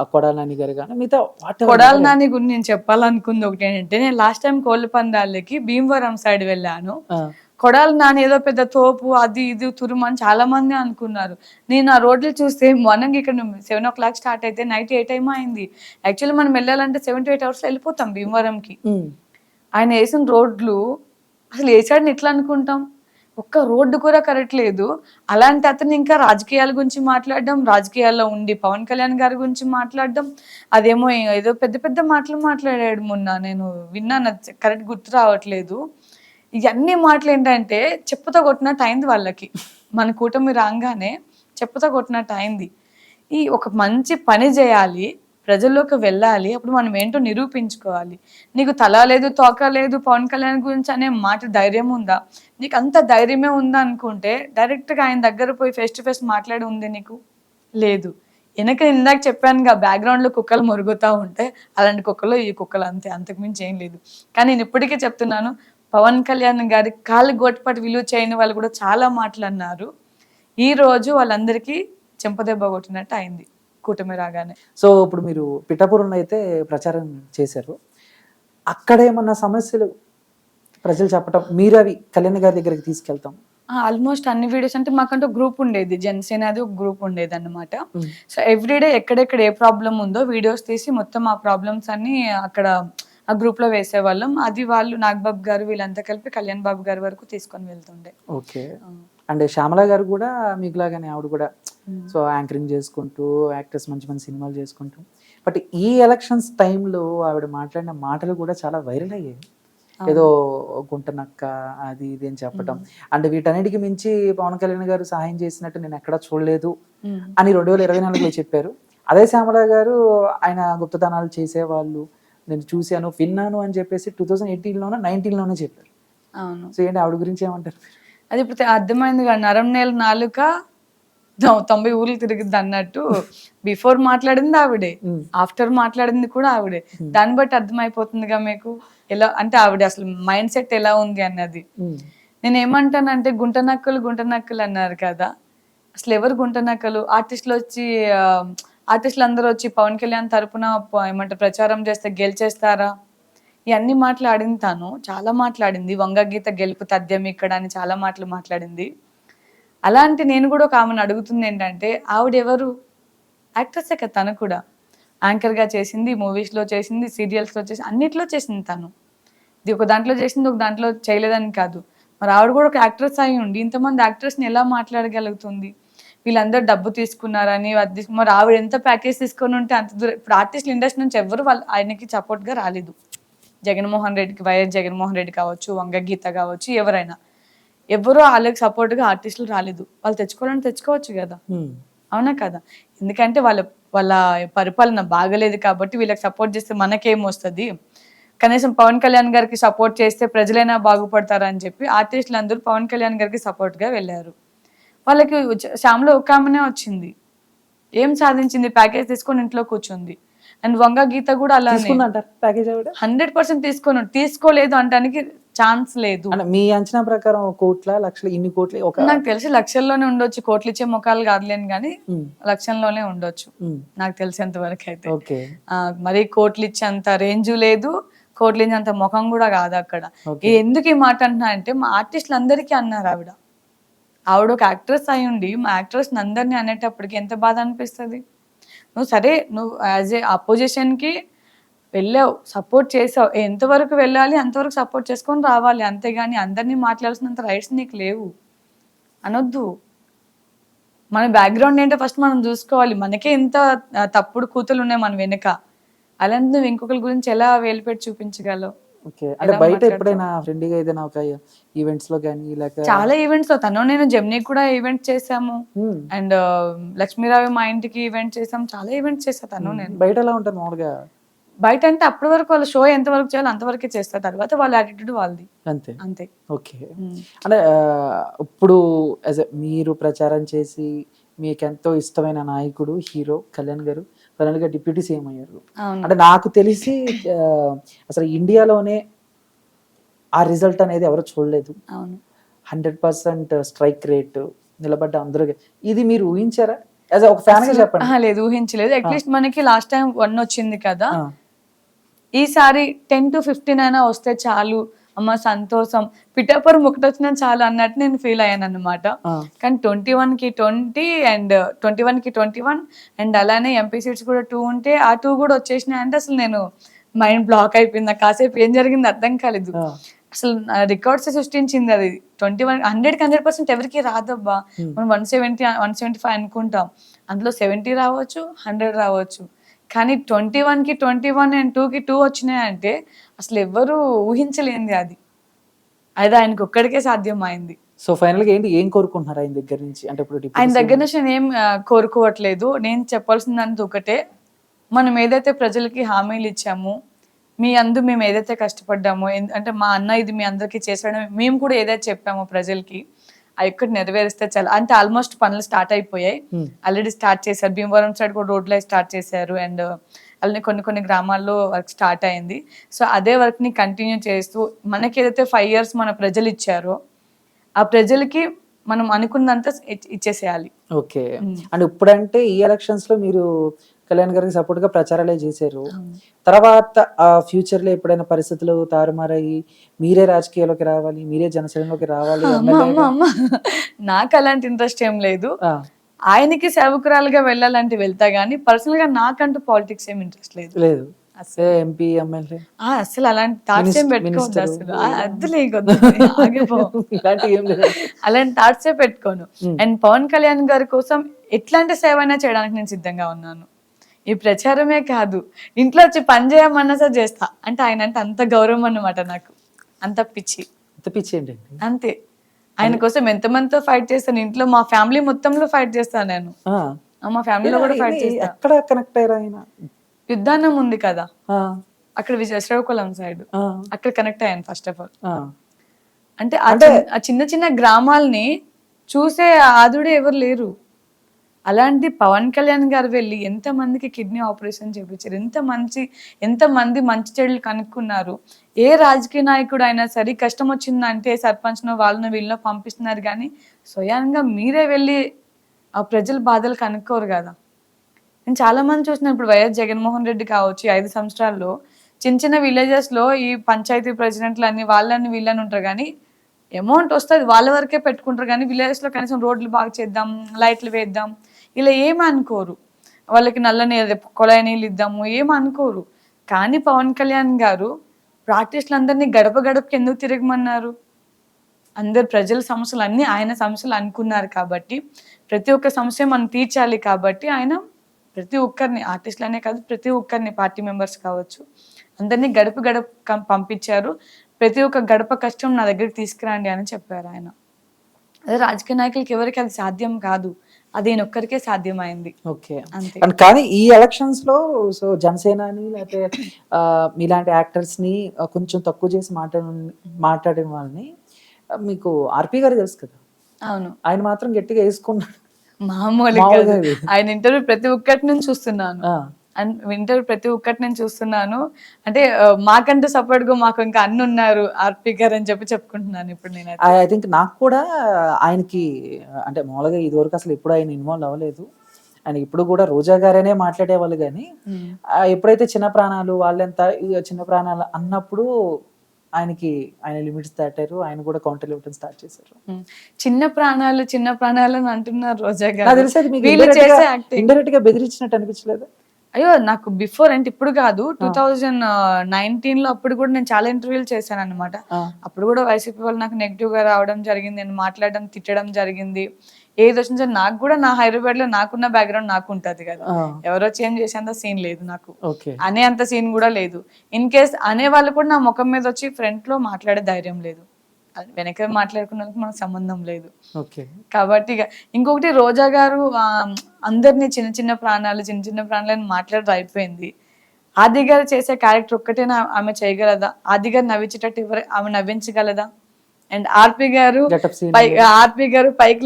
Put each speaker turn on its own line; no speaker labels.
ఆ కొడాల నాని గారు కానీ మిగతా
కొడాల నాని గురించి నేను చెప్పాలనుకుంది ఒకటి ఏంటంటే నేను లాస్ట్ టైం కోళ్ళ పందాలకి భీమవరం సైడ్ వెళ్ళాను. కొడాలి నాని ఏదో పెద్ద తోపు అది ఇది తురుము అని చాలా మంది అనుకున్నారు. నేను ఆ రోడ్లు చూస్తే మార్నింగ్ ఇక్కడ సెవెన్ ఓ క్లాక్ స్టార్ట్ అయితే నైట్ ఏ టైం అయింది. యాక్చువల్లీ మనం వెళ్ళాలంటే సెవెన్ టు ఎయిట్ అవర్స్ వెళ్ళిపోతాం భీమవరంకి. ఆయన వేసిన రోడ్లు అసలు వేసాడని ఎట్లా అనుకుంటాం? ఒక్క రోడ్డు కూడా కరెక్ట్ లేదు. అలాంటి అతను ఇంకా రాజకీయాల గురించి మాట్లాడడం రాజకీయాల్లో ఉండి పవన్ కళ్యాణ్ గారి గురించి మాట్లాడడం అదేమో ఏదో పెద్ద పెద్ద మాటలు మాట్లాడాడు మొన్న. నేను విన్నాను కరెక్ట్ గుర్తు రావట్లేదు. ఇవన్నీ మాటలు ఏంటంటే చెప్పుతో కొట్టినట్టు అయింది వాళ్ళకి. మన కూటమి రాగానే చెప్పుతో కొట్టినట్టు అయింది. ఈ ఒక మంచి పని చేయాలి ప్రజల్లోకి వెళ్ళాలి అప్పుడు మనం ఏంటో నిరూపించుకోవాలి. నీకు తల లేదు తోక లేదు పవన్ కళ్యాణ్ గురించి అనే మాట ధైర్యం ఉందా? నీకు అంత ధైర్యమే ఉందా అనుకుంటే డైరెక్ట్గా ఆయన దగ్గర పోయి ఫేస్ టు ఫేస్ మాట్లాడి ఉంది నీకు? లేదు. వెనక ఇందాక చెప్పానుగా బ్యాక్గ్రౌండ్లో కుక్కలు మురుగుతూ ఉంటే అలాంటి కుక్కలు ఈ కుక్కలు అంతే అంతకుమించి ఏం లేదు. కానీ నేను ఇప్పటికే చెప్తున్నాను పవన్ కళ్యాణ్ గారి కాలు గోటుపాటు విలువ చేయని వాళ్ళు కూడా చాలా మాటలు అన్నారు. ఈ రోజు వాళ్ళందరికీ చెంపదెబ్బ కొట్టినట్టు అయింది. కూటమి రాగానే.
సో ఇప్పుడు మీరు పిఠాపురంలో అయితే ప్రచారం చేశారు. అక్కడ ఏమన్నా సమస్యలు ప్రజలు చెప్పటం? మీరు అవి కళ్యాణ్ గారి దగ్గరికి తీసుకెళ్తాం.
ఆల్మోస్ట్ అన్ని వీడియోస్ అంటే మాకంటూ గ్రూప్ ఉండేది. జనసేన అది ఒక గ్రూప్ ఉండేది అనమాట సో ఎవ్రీడే ఎక్కడెక్కడ ఏ ప్రాబ్లం ఉందో వీడియోస్ తీసి మొత్తం ఆ ప్రాబ్లమ్స్ అన్ని అక్కడ ఆ గ్రూప్లో వేసేవాళ్ళం. అది వాళ్ళు నాగబాబు గారు వీళ్ళంతా కలిపి కళ్యాణ్ బాబు గారి వరకు తీసుకొని వెళ్తుండే.
ఓకే. అండ్ శ్యామల గారు కూడా మీకులాగానే ఆవిడ కూడా సో యాంకరింగ్ చేసుకుంటూ యాక్టర్స్ మంచి మంచి సినిమాలు చేసుకుంటూ. బట్ ఈ ఎలక్షన్స్ టైంలో ఆవిడ మాట్లాడిన మాటలు కూడా చాలా వైరల్ అయ్యాయి. ఏదో గుంటనక్క అది ఇది అని చెప్పటం. అండ్ వీటన్నిటికి మించి పవన్ కళ్యాణ్ గారు సహాయం చేసినట్టు నేను ఎక్కడా చూడలేదు
ఉమ్.
అని రెండు వేల ఇరవై నాలుగులో చెప్పారు. అదే శ్యామల గారు ఆయన గుప్తదానాలు చేసేవాళ్ళు. నేను చూశాను విన్నాను అని చెప్పేసి టూ థౌజండ్ ఎయిటీన్లోనే నైన్టీన్లోనే చెప్పారు. సో ఏంటి ఆవిడ గురించి ఏమంటారు
అది ఇప్పుడు అర్థమైంది కదా నరం నేల నాలుక తొంభై ఊర్లు తిరిగిద్ది అన్నట్టు బిఫోర్ మాట్లాడింది ఆవిడే. ఆఫ్టర్ మాట్లాడింది కూడా ఆవిడే. దాన్ని బట్టి అర్థమైపోతుందిగా మీకు? ఎలా అంటే ఆవిడ అసలు మైండ్ సెట్ ఎలా ఉంది అన్నది. నేను ఏమంటానంటే గుంట నక్కలు గుంట నక్కలు అన్నారు కదా అసలు ఎవరు గుంట నక్కలు? ఆర్టిస్టులు వచ్చి ఆర్టిస్టులు అందరూ వచ్చి పవన్ కళ్యాణ్ తరపున ఏమంటారు ప్రచారం చేస్తే గెలిచేస్తారా? ఇవన్నీ మాట్లాడింది తాను చాలా మాట్లాడింది. వంగ గీత గెలుపు తథ్యం ఇక్కడ అని చాలా మాటలు మాట్లాడింది. అలాంటి నేను కూడా ఒక ఆమెను అడుగుతుంది ఏంటంటే ఆవిడ ఎవరు? యాక్ట్రెస్ కదా తను కూడా. యాంకర్గా చేసింది మూవీస్లో చేసింది సీరియల్స్లో చేసి అన్నిట్లో చేసింది తను. ఇది ఒక దాంట్లో చేసింది ఒక దాంట్లో చేయలేదని కాదు. మరి ఆవిడ కూడా ఒక యాక్ట్రెస్ అయి ఉండి ఇంతమంది యాక్టర్స్ని ఎలా మాట్లాడగలుగుతుంది? వీళ్ళందరూ డబ్బు తీసుకున్నారని మరి ఆవిడ ఎంత ప్యాకేజ్ తీసుకొని ఉంటే అంత దూరం ఇప్పుడు ఆర్టిస్ట్ ఇండస్ట్రీ నుంచి ఎవరు వాళ్ళు ఆయనకి సపోర్ట్గా రాలేదు. జగన్మోహన్ రెడ్డికి వైఎస్ జగన్మోహన్ రెడ్డి కావచ్చు వంగ గీత కావచ్చు ఎవరైనా. ఎవరు వాళ్ళకి సపోర్ట్గా ఆర్టిస్టులు రాలేదు. వాళ్ళు తెచ్చుకోవాలని తెచ్చుకోవచ్చు కదా. అవునా కదా? ఎందుకంటే వాళ్ళ వాళ్ళ పరిపాలన బాగలేదు కాబట్టి వీళ్ళకి సపోర్ట్ చేస్తే మనకేం వస్తుంది? కనీసం పవన్ కళ్యాణ్ గారికి సపోర్ట్ చేస్తే ప్రజలైనా బాగుపడతారని చెప్పి ఆర్టిస్టులు అందరూ పవన్ కళ్యాణ్ గారికి సపోర్ట్గా వెళ్ళారు. వాళ్ళకి శ్యామ్లో ఒక ఆమెనే వచ్చింది. ఏం సాధించింది? ప్యాకేజ్ తీసుకొని ఇంట్లో కూర్చుంది. అండ్ వంగ గీత కూడా
తీసుకుందంటారు ప్యాకేజ్
హండ్రెడ్ పర్సెంట్ తీసుకొని. తీసుకోలేదు అనడానికి ఛాన్స్ లేదు.
మీ అంచనా ప్రకారం కోట్ల లక్షల ఇన్ని కోట్ల ఒక
నాకు తెలిసి లక్షల్లోనే ఉండొచ్చు. కోట్లు ఇచ్చే ముఖాలు కాదులేని కానీ లక్షల్లోనే ఉండొచ్చు. నాకు తెలిసేంత వరకు అయితే. మరీ కోట్లు ఇచ్చేంత రేంజ్ లేదు. కోట్లు ఇచ్చేంత ముఖం కూడా కాదు అక్కడ. ఎందుకు ఈ మాట అంటున్నా అంటే మా ఆర్టిస్టులు అందరికీ అన్నారు ఆవిడ. ఆవిడ ఒక యాక్ట్రెస్ అయి ఉండి మా యాక్ట్రెస్ అందరినీ అనేటప్పటికి ఎంత బాధ అనిపిస్తుంది? నువ్వు సరే నువ్వు యాజ్ ఏ అపోజిషన్కి వెళ్ళావు సపోర్ట్ చేసావు. ఎంతవరకు వెళ్ళాలి అంతవరకు సపోర్ట్ చేసుకొని రావాలి. అంతేగాని అందరినీ మాట్లాడాల్సినంత రైట్స్ నీకు లేవు. అనొద్దు. మన బ్యాక్గ్రౌండ్ ఏంటో ఫస్ట్ మనం చూసుకోవాలి. మనకే ఇంత తప్పుడు కూతులు ఉన్నాయి మన వెనుక. అలాంటి నువ్వు ఇంకొకరి గురించి ఎలా వేలుపెట్టి చూపించగలవు?
ఓకే. అంటే బయట? ఎప్పుడైనా ఫ్రెండ్గా ఏదైనా ఒక ఈవెంట్స్లో కానీ లేక
చాలా ఈవెంట్స్లో తను నేను జెమ్నీ కూడా ఈవెంట్ చేసాము అండ్ లక్ష్మీరావు మా ఇంటికి ఈవెంట్ చేసాం చాలా ఈవెంట్స్ చేసా తను నేను.
బయట ఎలా ఉంటారు మామూలుగా?
బయట అంటే అప్పటి వరకు వాళ్ళ షో ఎంత వరకు చేయాలో అంతవరకే చేస్తా తర్వాత వాళ్ళ యాటిట్యూడ్ వాళ్ళది.
అంతే.
అంతే.
ఓకే.
ఉమ్.
అంటే ఇప్పుడు మీరు ప్రచారం చేసి మీకు ఎంతో ఇష్టమైన నాయకుడు హీరో కళ్యాణ్ గారు ఫైనల్గా డిప్యూటీ సీఎం అయ్యారు. అంటే నాకు తెలిసి అసలు ఇండియాలోనే ఆ రిజల్ట్ అనేది ఎవరు చూడలేదు. హండ్రెడ్ పర్సెంట్ స్ట్రైక్ రేట్ నిలబడ్డ అందరూ ఇది మీరు ఊహించారా? యాజ్ ఒక ఫ్యాన్గా చెప్పండి.
లేదు ఊహించలేదు. అట్లీస్ట్ మనకి లాస్ట్ టైం వన్ వచ్చింది కదా. ఈసారి టెన్ టు ఫిఫ్టీన్ అయినా వస్తే చాలు. అమ్మ సంతోషం. పిఠాపురం ఒకటి వచ్చినా చాలు అన్నట్టు నేను ఫీల్ అయ్యాను అనమాట కానీ ట్వంటీ వన్కి ట్వంటీ అండ్ ట్వంటీ వన్కి ట్వంటీ వన్ అండ్ అలానే ఎంపీ సీట్స్ కూడా టూ ఉంటే ఆ టూ కూడా వచ్చేసినాయి అంటే అసలు నేను మైండ్ బ్లాక్ అయిపోయింది. కాసేపు ఏం జరిగింది అర్థం కాలేదు. అసలు రికార్డ్స్ సృష్టించింది అది. ట్వంటీ వన్ హండ్రెడ్కి హండ్రెడ్ పర్సెంట్ ఎవరికి రాదబ్బా. మనం one seventy one seventy five అనుకుంటాం. అందులో సెవెంటీ రావచ్చు హండ్రెడ్ రావచ్చు. కానీ ట్వంటీ వన్కి ట్వంటీ వన్ అండ్ టూ కి టూ వచ్చినాయంటే అసలు ఎవ్వరూ ఊహించలేంది అది. అది ఆయనకు ఒక్కడికే సాధ్యమైంది.
సో ఫైనల్గా ఏంటి? ఏం కోరుకుంటున్నారు ఆయన దగ్గర నుంచి? అంటే ఇప్పుడు
ఆయన దగ్గర నుంచి నేను ఏం కోరుకోవట్లేదు. నేను చెప్పాల్సిందంత ఒకటే. మనం ఏదైతే ప్రజలకి హామీలు ఇచ్చామో మీ అందు మేము ఏదైతే కష్టపడ్డామో అంటే మా అన్న ఇది మీ అందరికీ చేసాడో మేము కూడా ఏదైతే చెప్పామో ప్రజలకి ఆ ఒక్కటి నెరవేరిస్తే చాలా. అంటే ఆల్మోస్ట్ పనులు స్టార్ట్ అయిపోయాయి.
Hmm.
ఆల్రెడీ స్టార్ట్ చేశారు. భీమవరం సైడ్ కూడా రోడ్లు స్టార్ట్ చేశారు. అండ్ అలానే కొన్ని కొన్ని గ్రామాల్లో వర్క్ స్టార్ట్ అయింది. సో అదే వర్క్ని కంటిన్యూ చేస్తూ మనకి ఏదైతే ఫైవ్ ఇయర్స్ మన ప్రజలు ఇచ్చారో ఆ ప్రజలకి మనం అనుకున్నంత ఇచ్- ఇచ్చేసేయాలి.
ఓకే. అండ్ ఇప్పుడంటే ఈ ఎలక్షన్స్లో మీరు కళ్యాణ్ గారికి సపోర్ట్గా ప్రచారాలే చేశారు. తర్వాత ఆ ఫ్యూచర్లో ఎప్పుడైనా పరిస్థితులు తారుమారయ్యి మీరే రాజకీయాల్లోకి రావాలి మీరే జనసేనలోకి రావాలి
నాకు అలాంటి ఇంట్రెస్ట్ ఏం లేదు. ఆయనకి సేవకురాలుగా వెళ్ళాలంటే వెళ్తా గానీ పర్సనల్గా నాకంటూ పాలిటిక్స్ ఏం ఇంట్రెస్ట్ లేదు.
లేదు.
అసలు.
ఎంపీ ఎమ్మెల్యే
అసలు అలాంటి థాట్స్ ఏం పెట్టుకోవద్దు. అసలు.
లేదు.
అలాంటి థాట్సే పెట్టుకోను. అండ్ పవన్ కళ్యాణ్ గారి కోసం ఎట్లాంటి సేవ అయినా చేయడానికి నేను సిద్ధంగా ఉన్నాను. ఈ ప్రచారమే కాదు. ఇంట్లో వచ్చి పని చేయమన్నా సరే చేస్తా. అంటే ఆయన అంటే అంత గౌరవం అన్నమాట నాకు. అంత పిచ్చి.
ఇంత పిచ్చి ఏంటండి
అంతే. ఆయన కోసం ఎంతమందితో ఫైట్ చేస్తాను? ఇంట్లో మా ఫ్యామిలీ మొత్తంలో ఫైట్ చేస్తాను నేను. మా ఫ్యామిలీలో కూడా ఫైట్
ఇది
చేస్తా.
ఎక్కడ కనెక్ట్ అయ్యారు ఆయన?
యుద్ధాన్నం ఉంది కదా. అక్కడ విజయ శ్రీకాకుళం సైడ్ అక్కడ కనెక్ట్ అయ్యాను ఫస్ట్ ఆఫ్ ఆల్. అంటే ఆ చిన్న చిన్న గ్రామాల్ని చూసే ఆదుడే ఎవరు లేరు. అలాంటి పవన్ కళ్యాణ్ గారు వెళ్ళి ఎంత మందికి కిడ్నీ ఆపరేషన్ చేపించారు ఎంత మంచి ఎంత మంది మంచి చెడులు కనుక్కున్నారు ఏ రాజకీయ నాయకుడు అయినా సరే కష్టం వచ్చిందంటే సర్పంచ్ను వాళ్ళను వీళ్ళను పంపిస్తున్నారు కానీ స్వయంగా మీరే వెళ్ళి ఆ ప్రజల బాధలు కనుక్కోరు కదా. నేను చాలా మంది చూసిన ఇప్పుడు వైఎస్ జగన్మోహన్ రెడ్డి కావచ్చు ఐదు సంవత్సరాల్లో చిన్న చిన్న విలేజెస్లో ఈ పంచాయతీ ప్రెసిడెంట్లు అన్ని వాళ్ళని వీళ్ళని ఉంటారు కానీ అమౌంట్ వస్తుంది వాళ్ళ వరకే పెట్టుకుంటారు కానీ విలేజెస్లో కనీసం రోడ్లు బాగా చేద్దాం లైట్లు వేద్దాం ఇలా ఏమనుకోరు అనుకోరు. వాళ్ళకి నల్ల నీళ్ళు కొలాయి నీళ్ళు ఇద్దాము ఏం అనుకోరు. కానీ పవన్ కళ్యాణ్ గారు ఆర్టిస్టులందరినీ గడప గడపకి ఎందుకు తిరగమన్నారు? అందరు ప్రజల సమస్యలు అన్నీ ఆయన సమస్యలు అనుకున్నారు కాబట్టి ప్రతి ఒక్క సమస్య మనం తీర్చాలి కాబట్టి ఆయన ప్రతి ఒక్కరిని ఆర్టిస్టులనే కాదు ప్రతి ఒక్కరిని పార్టీ మెంబర్స్ కావచ్చు అందరినీ గడప గడప పంపించారు. ప్రతి ఒక్క గడప కష్టం నా దగ్గరికి తీసుకురండి అని చెప్పారు ఆయన. అదే రాజకీయ నాయకులకి ఎవరికి అది సాధ్యం కాదు. అది ఒక్కరికే సాధ్యమైంది.
ఓకే.
అంతే.
అండ్ కానీ ఈ ఎలక్షన్స్లో సో జనసేనని లేకపోతే మీలాంటి యాక్టర్స్ని కొంచెం తక్కువ చేసి మాట్లాడ మాట్లాడిన వాళ్ళని మీకు ఆర్పి గారు తెలుసు కదా?
అవును.
ఆయన మాత్రం గట్టిగా వేసుకున్నాడు.
మామూలుగా.
లేదు.
ఆయన ఇంటర్వ్యూ ప్రతి ఒక్కటి నుంచి చూస్తున్నాను. అండ్ వింటర్ ప్రతి ఒక్కటి నేను చూస్తున్నాను. అంటే మాకంటూ సపోర్ట్గా మాకు ఇంకా అన్ని ఉన్నారు ఆర్పి గారు అని చెప్పి చెప్పుకుంటున్నాను ఇప్పుడు నేను
ఐ థింక్ నాకు కూడా ఆయనకి అంటే మామూలుగా ఇదివరకు అసలు ఎప్పుడు ఆయన ఇన్వాల్వ్ అవ్వలేదు. ఆయన ఇప్పుడు కూడా రోజా గారనే మాట్లాడేవాళ్ళు కానీ ఎప్పుడైతే చిన్న ప్రాణాలు వాళ్ళెంత చిన్న ప్రాణాలు అన్నప్పుడు ఆయనకి ఆయన లిమిట్స్ దాటారు ఆయన కూడా కౌంటర్ ఇవ్వడం స్టార్ట్ చేశారు.
చిన్న ప్రాణాలు చిన్న ప్రాణాలు అని అంటున్నారు రోజా గారు.
ఇండైరెక్ట్గా బెదిరించినట్టు అనిపించలేదు?
అయ్యో నాకు బిఫోర్ అంటే ఇప్పుడు కాదు. టూ థౌజండ్ నైన్టీన్లో అప్పుడు కూడా నేను చాలా ఇంటర్వ్యూలు చేశాను అనమాట అప్పుడు కూడా వైసీపీ వాళ్ళు నాకు నెగిటివ్గా రావడం జరిగింది. నేను మాట్లాడడం తిట్టడం జరిగింది. ఏది వచ్చినా సరే నాకు కూడా నా హైదరాబాద్లో నాకున్న బ్యాక్గ్రౌండ్ నాకు ఉంటది కదా. ఎవరో చేంజ్ చేసేంత సీన్ లేదు నాకు. అనే అంత సీన్ కూడా లేదు. ఇన్ కేస్ అనే వాళ్ళు కూడా నా ముఖం మీద వచ్చి ఫ్రంట్లో మాట్లాడే ధైర్యం లేదు. వెనక మాట్లాడుకున్న మనకు సంబంధం లేదు. కాబట్టి ఇక ఇంకొకటి రోజా గారు అందరినీ చిన్న చిన్న ప్రాణాలు చిన్న చిన్న ప్రాణాలని మాట్లాడడం అయిపోయింది. ఆది గారు చేసే క్యారెక్టర్ ఒక్కటేనా ఆమె చేయగలదా? ఆది గారు నవ్వించేటట్టు ఎవరు ఆమె నవ్వించగలదా? అండ్ ఆర్పి గారు ఆర్పి గారు పైకి